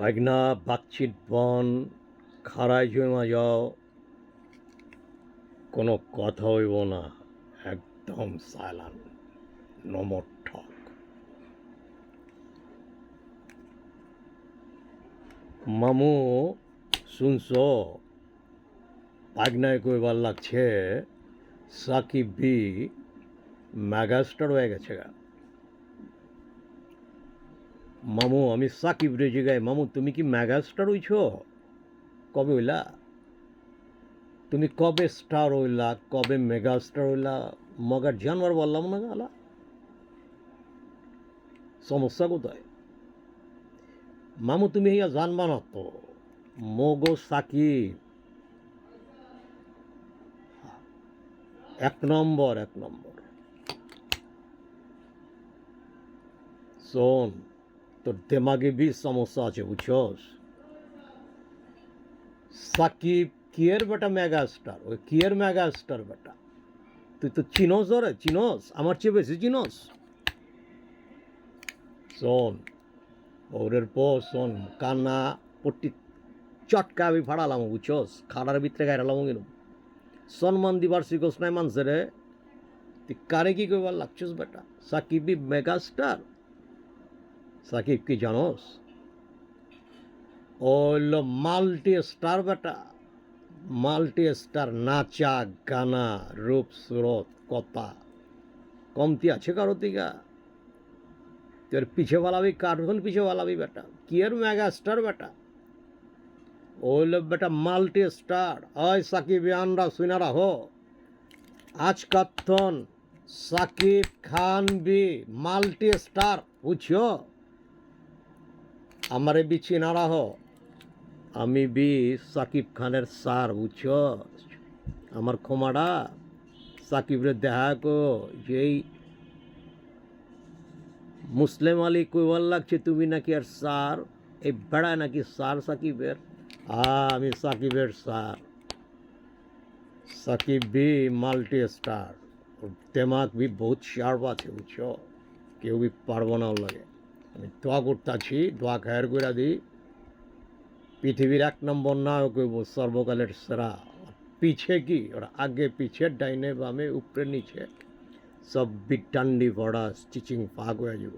ভাগনা বাচ্চিত বন, খাড়ায় জমা যাও কোনো কথা হইব না, একদম সাইলান নমর ঠক মামু, শুনছ? পাগনায় কইবার লাগছে, সাকিব বি ম্যাগাস্টার হয়ে গেছে গা। মামু, আমি সাকিব রে জিগাই। মামু, তুমি কি ম্যাগাস্টার হইছ? কবে হইলা? তুমি কবে স্টার হইলা? কবে মেগাস্টার হইলা? মগার জানোয়ার বললাম না গালা। সমস্যা কোথায়? মামু, তুমি ইয়া জানবা না তো। মগো সাকিব। এক নম্বর এক নম্বর। শোন তোর দেমাগে বি সমস্যা আছে, বুঝছস? সাকিব, কিয়ের বেটা মেগা স্টার ওই কিয়ের মেগা স্টার বেটা। তুই তো চিনস রে চিনস? আমার চেয়ে বেশি চিনস? শোন, ওরের পর শোন, কান্না, পট্টি চটকা আমি ফাড়ালাম, বুঝছস? খাড়ার ভিতরে গাইরালাম কিন্তু। সম্মান দিবার শিখস নাই মানছে রে। তুই কারে কি কইবার লাগছিস বেটা? সাকিব বি মেগা স্টার সাকিব কি জানোস? ও হলো মাল্টি স্টার বেটা। মাল্টি স্টার নাচা গানা রূপ সুরত কথা। কমতি আছে কারও দিকা? তোর পিছে বালাবি কার্টুন পিছে বালাবি বেটা। কি এর মেগা স্টার বেটা? ও হলো বেটা মাল্টি স্টার ওই সাকিব আনরা সুনারা হো আজ কথন সাকিব খান বি মাল্টি স্টার বুঝছ? আমারে বি চিনারা হো আমি বি সাকিব খানের সার বুঝছ? আমার ক্ষমাটা সাকিবরে দেখা কো। যেই মুসলিম আলী কইবার লাগছে, তুমি নাকি আর সার এই বেড়ায় নাকি সার সাকিবের? আ আমি সাকিবের সার সাকিব বি মাল্টি স্টার। ওর বি বহুত শার্প আছে, বুঝছ? কেউ বি পারব না লাগে। আমি দোয়া করতেছি দোয়া খায়ের করে দিই। পৃথিবীর এক নম্বর নায়ক হইব সর্বকালের সেরা। পিছে কি? ওর আগে পিছে, ডাইনে বামে, উপরে নিচে। সব বিটান্ডি ভরা স্টিচিং পাক হয়ে যাব।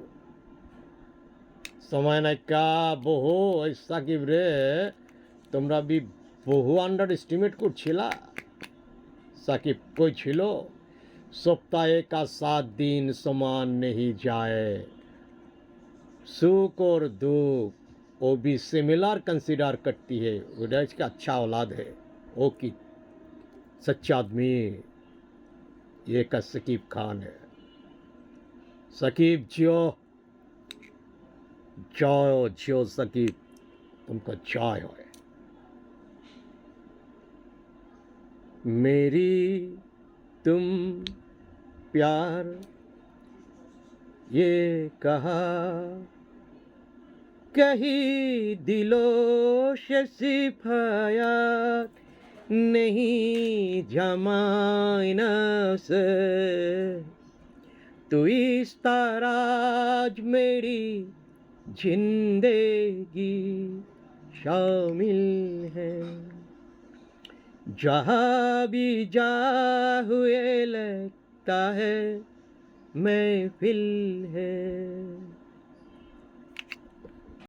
সময় নাইকা বহু ওই সাকিব রে? তোমরা বি বহু আন্ডার এস্টিমেট করছিলা? সাকিব কই ছিল? সপ্তাহে কা সাত দিন সমান নেই যায়। सुख और दुख वो भी सिमिलर कंसिडर करती है। उधर का अच्छा औलाद है। वो की सच्चा आदमी ये का सकीब खान है। सकीब जियो, जाओ जियो सकीब, तुमको चाय है। मेरी तुम प्यार ये कहा, कहीं दिलों सिफायात नहीं जमाना से। तू इस ताराज मेरी ज़िंदगी शामिल है। जहाँ भी जा हुए लगता है महफिल है।